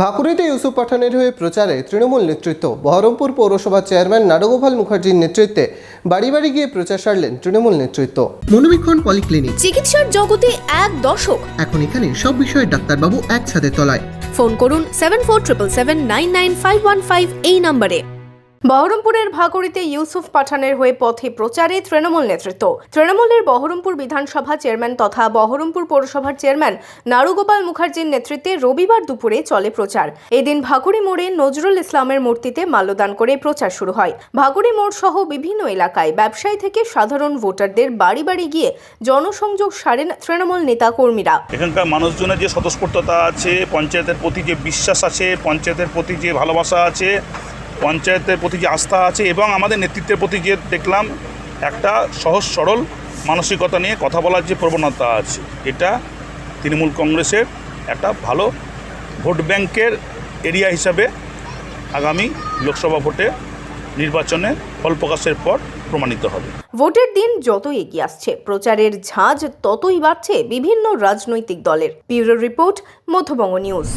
ভাকুড়িতে ইউসুফ পাঠানের হয়ে প্রচারে তৃণমূল নেতৃত্ব। বহরমপুর পৌরসভা চেয়ারম্যান নাডগোপাল মুখার্জির নেতৃত্বে বাড়ি বাড়ি গিয়ে প্রচার সারলেন তৃণমূল নেতৃত্ব। মনোবীক্ষণ পলিক্লিনিক। চিকিৎসার জগতে এক দশক এখন এখানে সব বিষয়ে ডাক্তারবাবু একসাথে তলায়। ফোন করুন seven four triple seven nine nine five one five এই নম্বরে। বহরমপুরের ভাগড়িতে ইউসুফ পাঠানের হয়ে পথে প্রচারে তৃণমূল নেতৃত্ব। তৃণমূলের বহরমপুর বিধানসভা চেয়ারম্যান তথা বহরমপুর পৌরসভার চেয়ারম্যান নারুগোপাল মুখার্জির নেতৃত্বে রবিবার দুপুরে চলে প্রচার। এদিন ভাগুড়ি মোড়ে নজরুল ইসলামের মূর্তিতে মাল্যদান করে প্রচার শুরু হয়। ভাগুড়ি মোড় সহ বিভিন্ন এলাকায় ব্যবসায়ী থেকে সাধারণ ভোটারদের বাড়ি বাড়ি গিয়ে জনসংযোগ সারেন তৃণমূল নেতা কর্মীরা। এখানকার মানুষজনের যে স্বতঃস্ফূর্ততা আছে, পঞ্চায়েতের প্রতি যে বিশ্বাস আছে, পঞ্চায়েতের প্রতি যে ভালোবাসা আছে পঞ্চায়েতের প্রতি যে আস্থা আছে এবং আমাদের নেতৃত্বের প্রতি যে দেখলাম একটা সহজ সরল মানসিকতা নিয়ে কথা বলার যে প্রবণতা আছে, এটা তৃণমূল কংগ্রেসের একটা ভালো ভোট ব্যাংকের এরিয়া হিসাবে আগামী লোকসভা ভোটে নির্বাচনে ফল প্রকাশের পর প্রমাণিত হবে। ভোটের দিন যত এগিয়ে আসছে, প্রচারের ঝাঁজ ততই বাড়ছে বিভিন্ন রাজনৈতিক দলের। Bureau report Madhyabanga news.